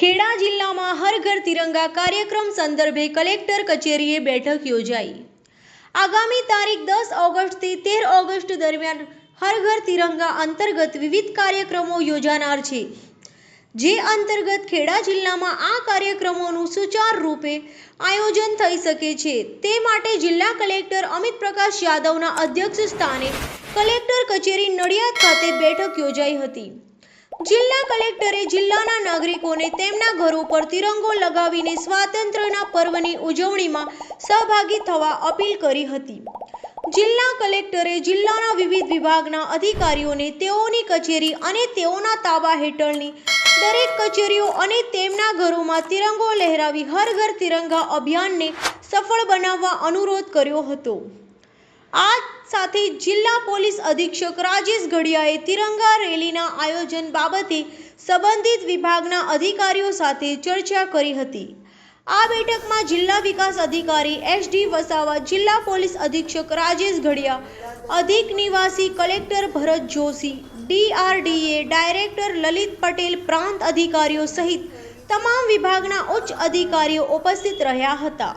ખેડા જિલ્લામાં હર ઘર તિરંગા કાર્યક્રમ સંદર્ભે કલેક્ટર કચેરીએ બેઠક યોજાઈ. આગામી તારીખ દસ ઓગસ્ટથી તેર ઓગસ્ટ દરમિયાન હર ઘર તિરંગા અંતર્ગત વિવિધ કાર્યક્રમો યોજાનાર છે, જે અંતર્ગત ખેડા જિલ્લામાં આ કાર્યક્રમોનું સુચારુ રૂપે આયોજન થઈ શકે છે. તે માટે જિલ્લા કલેક્ટર અમિત પ્રકાશ યાદવના અધ્યક્ષ સ્થાને કલેક્ટર કચેરી નડિયાદ ખાતે બેઠક યોજાઈ હતી. જિલ્લા કલેક્ટરે જિલ્લાના નાગરિકોને તેમના ઘરો પર તિરંગો લગાવીને સ્વાતંત્ર્યના પર્વની ઉજવણીમાં સહભાગી થવા અપીલ કરી હતી. જિલ્લા કલેક્ટરે જિલ્લાના વિવિધ વિભાગના અધિકારીઓને તેઓની કચેરી અને તેઓના તાબા હેઠળની દરેક કચેરીઓ અને તેમના ઘરોમાં તિરંગો લહેરાવી હર ઘર તિરંગા અભિયાનને સફળ બનાવવા અનુરોધ કર્યો હતો. આ સાથે જિલ્લા પોલીસ અધિક્ષક રાજેશ ઘડિયાએ તિરંગા રેલીના આયોજન બાબતે સંબંધિત વિભાગના અધિકારીઓ સાથે ચર્ચા કરી હતી. આ બેઠકમાં જિલ્લા વિકાસ અધિકારી એસ ડી વસાવા, જિલ્લા પોલીસ અધિક્ષક રાજેશ ઘડિયા, અધિક નિવાસી collector Bharat Joshi, DRDA director Lalit Patel પ્રાંત અધિકારીઓ સહિત તમામ વિભાગના ઉચ્ચ અધિકારીઓ ઉપસ્થિત રહ્યા હતા.